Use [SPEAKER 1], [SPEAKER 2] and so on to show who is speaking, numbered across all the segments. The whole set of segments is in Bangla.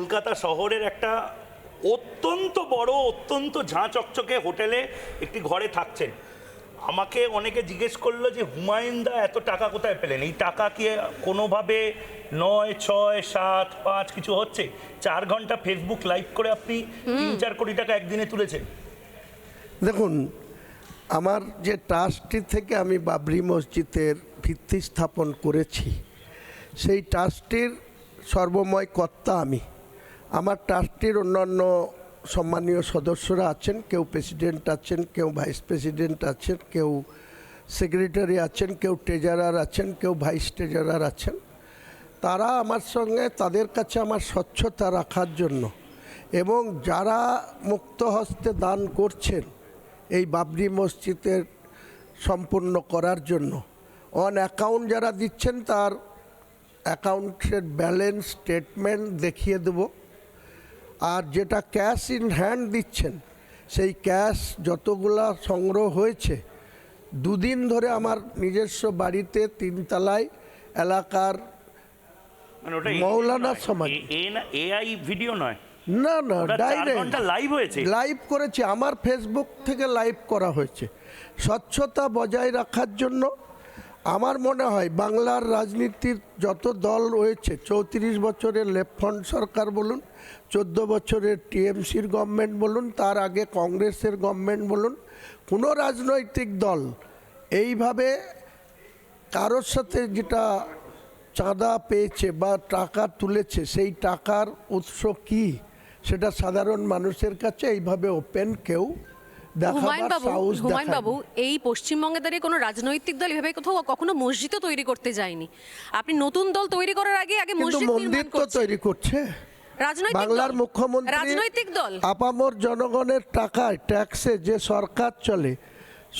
[SPEAKER 1] কলকাতা শহরের একটা অত্যন্ত বড় অত্যন্ত ঝাঁ চকচকে হোটেলে একটি ঘরে থাকছেন। আমাকে অনেকে জিজ্ঞেস করল যে হুমায়ুন দা এত টাকা কোথায় পেলেন? এই টাকা কি কোনোভাবে নয় ছয় সাত পাঁচ কিছু হচ্ছে? চার ঘণ্টা ফেসবুক লাইভ করে আপনি তিন চার কোটি টাকা একদিনে তুলেছেন।
[SPEAKER 2] দেখুন আমার যে ট্রাস্টটি থেকে আমি বাবরি মসজিদের ভিত্তি স্থাপন করেছি সেই ট্রাস্টটির সর্বময় কর্তা আমি। আমার ট্রাস্টটির অন্যান্য সম্মানীয় সদস্যরা আছেন, কেউ প্রেসিডেন্ট আছেন, কেউ ভাইস প্রেসিডেন্ট আছেন, কেউ সেক্রেটারি আছেন, কেউ ট্রেজারার আছেন, কেউ ভাইস ট্রেজারার আছেন। তারা আমার সঙ্গে, তাদের কাছে আমার স্বচ্ছতা রাখার জন্য এবং যারা মুক্ত হস্তে দান করছেন এই বাবরি মসজিদের সম্পূর্ণ করার জন্য অন অ্যাকাউন্ট যারা দিচ্ছেন তার অ্যাকাউন্টের ব্যালেন্স স্টেটমেন্ট দেখিয়ে দেব। আর যেটা ক্যাশ ইন হ্যান্ড দিচ্ছেন সেই ক্যাশ যতগুলা সংগ্রহ হয়েছে দুদিন ধরে আমার নিজস্ব বাড়িতে তিনতলায় এলাকার
[SPEAKER 1] মানে
[SPEAKER 2] মৌলানা সমাজ।
[SPEAKER 1] এআই ভিডিও নয়।
[SPEAKER 2] না না ডাইরেক্ট
[SPEAKER 1] লাইভ হয়েছে।
[SPEAKER 2] লাইভ করেছি। আমার ফেসবুক থেকে লাইভ করা হয়েছে। স্বচ্ছতা বজায় রাখার জন্য আমার মনে হয় বাংলার রাজনীতির যত দল রয়েছে, চৌত্রিশ বছরের লেফট সরকার বলুন, চোদ্দ বছরের টিএমসির গভর্নমেন্ট বলুন, তার আগে কংগ্রেসের গভর্নমেন্ট বলুন, কোনো রাজনৈতিক দল এইভাবে কারোর সাথে যেটা চাঁদা পেয়েছে বা টাকা তুলেছে, সেই টাকার উৎস কি? সেটা সাধারণ মানুষের কাছে এইভাবে ওপেন কেউ
[SPEAKER 3] হুমায়ুন বাবু হুমায়ুন বাবু এই পশ্চিমবঙ্গে দাঁড়িয়ে কোনো রাজনৈতিক দল এভাবে কোথাও কখনো মসজিদও তৈরি করতে যায়নি। আপনি নতুন দল তৈরি করার আগে আগে মসজিদ
[SPEAKER 2] মন্দির তো তৈরি করছে।
[SPEAKER 3] রাজনৈতিক
[SPEAKER 2] বাংলার মুখ্যমন্ত্রী
[SPEAKER 3] রাজনৈতিক দল।
[SPEAKER 2] আপামর জনগণের টাকায় ট্যাক্সে যে সরকার চলে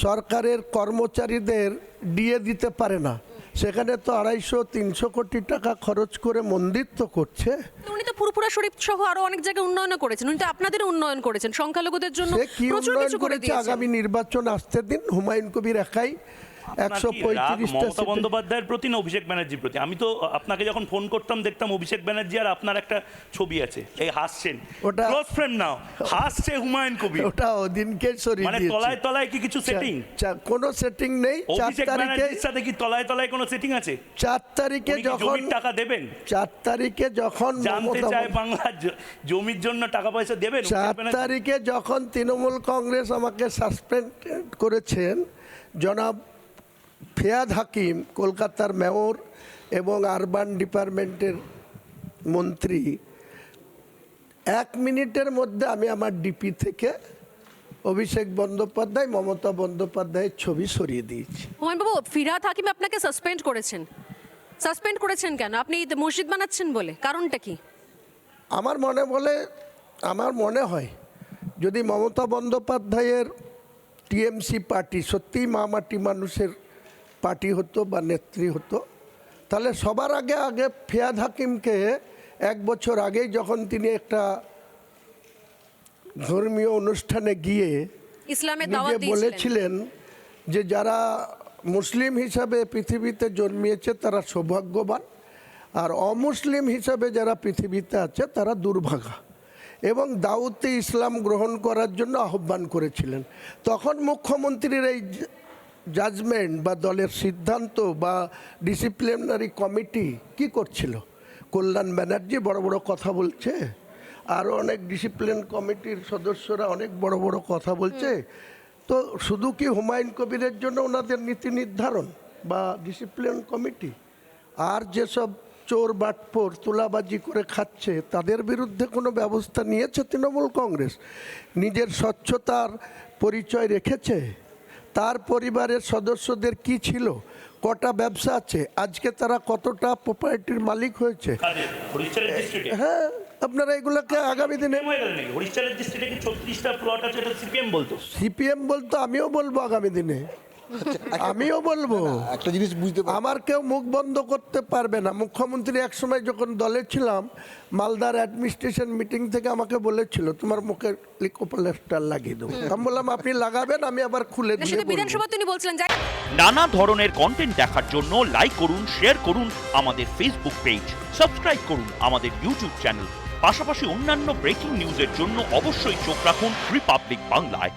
[SPEAKER 2] সরকারের কর্মচারীদের দিয়ে দিতে পারে না। সেখানে তো আড়াইশো তিনশো কোটি টাকা খরচ করে মন্দির তো করছে।
[SPEAKER 3] পুরপুরা শরীফ সহ আরও অনেক জায়গায় উন্নয়ন করেছেন। উনি তো আপনাদের উন্নয়ন করেছেন সংখ্যালঘুদের জন্য প্রচুর কিছু করে দিয়েছেন।
[SPEAKER 2] আগামী নির্বাচন আসতে দিন হুমায়ুন কবির একাই একশো
[SPEAKER 1] মমতা বন্দ্যোপাধ্যায়ের প্রতি না অভিষেক ব্যানার্জির প্রতি? আমি তো আপনাকে যখন ফোন করতাম দেখতাম অভিষেক ব্যানার্জি আর আপনার একটা ছবি আছে এই হাসছেন
[SPEAKER 2] ওটা-
[SPEAKER 1] ক্লোজ ফ্রেন্ড নাও হাসছে হুমায়ুন কবির।
[SPEAKER 2] ওটা ওদিনকে সরিয়ে
[SPEAKER 1] মানে তলায় তলায় কি কিছু সেটিং
[SPEAKER 2] কোনো সেটিং নেই চার তারিখে
[SPEAKER 1] সাথে কি তলায় তলায় কোনো সেটিং আছে?
[SPEAKER 2] চার তারিখে যখন
[SPEAKER 1] টাকা দেবেন?
[SPEAKER 2] চার তারিখে যখন
[SPEAKER 1] জানতে চায় বাংলার জ- জমির জন্য টাকা পয়সা দেবেন
[SPEAKER 2] চার তারিখে যখন তৃণমূল কংগ্রেস আমাকে সাসপেন্ড করেছেন জনাব ফেয়াদ হাকিম কলকাতার মেয়র এবং আরবান ডিপার্টমেন্টের মন্ত্রী এক মিনিটের মধ্যে আমি আমার ডিপি থেকে অভিষেক বন্দ্যোপাধ্যায় মমতা বন্দ্যোপাধ্যায়ের ছবি সরিয়ে দিয়েছি।
[SPEAKER 3] বাবু ফিরাদ হাকিম আপনাকে সাসপেন্ড করেছেন। সাসপেন্ড করেছেন কেন? আপনি মসজিদ বানাচ্ছেন বলে কারণটা কি?
[SPEAKER 2] আমার মনে বলে আমার মনে হয় যদি মমতা বন্দ্যোপাধ্যায়ের টিএমসি পার্টি সত্যিই মামাটি মানুষের পার্টি হতো বা নেত্রী হতো তাহলে সবার আগে আগে ফেয়াদ হাকিমকে এক বছর আগেই যখন তিনি একটা ধর্মীয় অনুষ্ঠানে গিয়ে নিজে বলেছিলেন যে যারা মুসলিম হিসাবে পৃথিবীতে জন্মিয়েছে তারা সৌভাগ্যবান আর অমুসলিম হিসাবে যারা পৃথিবীতে আছে তারা দুর্ভাগা। এবং দাউতে ইসলাম গ্রহণ করার জন্য আহ্বান করেছিলেন। তখন মুখ্যমন্ত্রীর এই জাজমেন্ট বা দলের সিদ্ধান্ত বা ডিসিপ্লিনারি কমিটি কি করছিল? কল্যাণ ব্যানার্জি বড় বড় কথা বলছে আরও অনেক ডিসিপ্লিন কমিটির সদস্যরা অনেক বড় বড় কথা বলছে। তো শুধু কি হুমায়ুন কবিরের জন্য ওনাদের নীতি নির্ধারণ বা ডিসিপ্লিন কমিটি আর যেসব চোর বাটপোর তুলাবাজি করে খাচ্ছে তাদের বিরুদ্ধে কোনো ব্যবস্থা নিয়েছে তৃণমূল কংগ্রেস? নিজের স্বচ্ছতার পরিচয় রেখেছে? পরিবারের সদস্যদের কি ছিল? কটা ব্যবসা আছে? আজকে তারা কতটা প্রপার্টির মালিক হয়েছে? হ্যাঁ আপনারা এগুলোকে আগামী দিনে
[SPEAKER 1] সিপিএম বলতো।
[SPEAKER 2] সিপিএম বলতো আমিও বলব আগামী দিনে। আমিও বলব।
[SPEAKER 4] একটা জিনিস বুঝতে
[SPEAKER 2] আমার কেউ মুখ বন্ধ করতে পারবে না। মুখ্যমন্ত্রী একসময় যখন দলে ছিলাম মালদার অ্যাডমিনিস্ট্রেশন মিটিং থেকে আমাকে বলেছিল তোমার মুখে লিকোপ্লাস্টার লাগিয়ে দেবো। আমি বললাম আপনি লাগাবেন আমি আবার খুলে দিয়ে
[SPEAKER 3] বিধানসভা তিনি বলছিলেন
[SPEAKER 5] নানা ধরনের কন্টেন্ট দেখার জন্য লাইক করুন শেয়ার করুন আমাদের ফেসবুক পেজ সাবস্ক্রাইব করুন আমাদের ইউটিউব চ্যানেল পাশাপাশি অন্যান্য ব্রেকিং নিউজের জন্য অবশ্যই চোখ রাখুন রিপাবলিক বাংলায়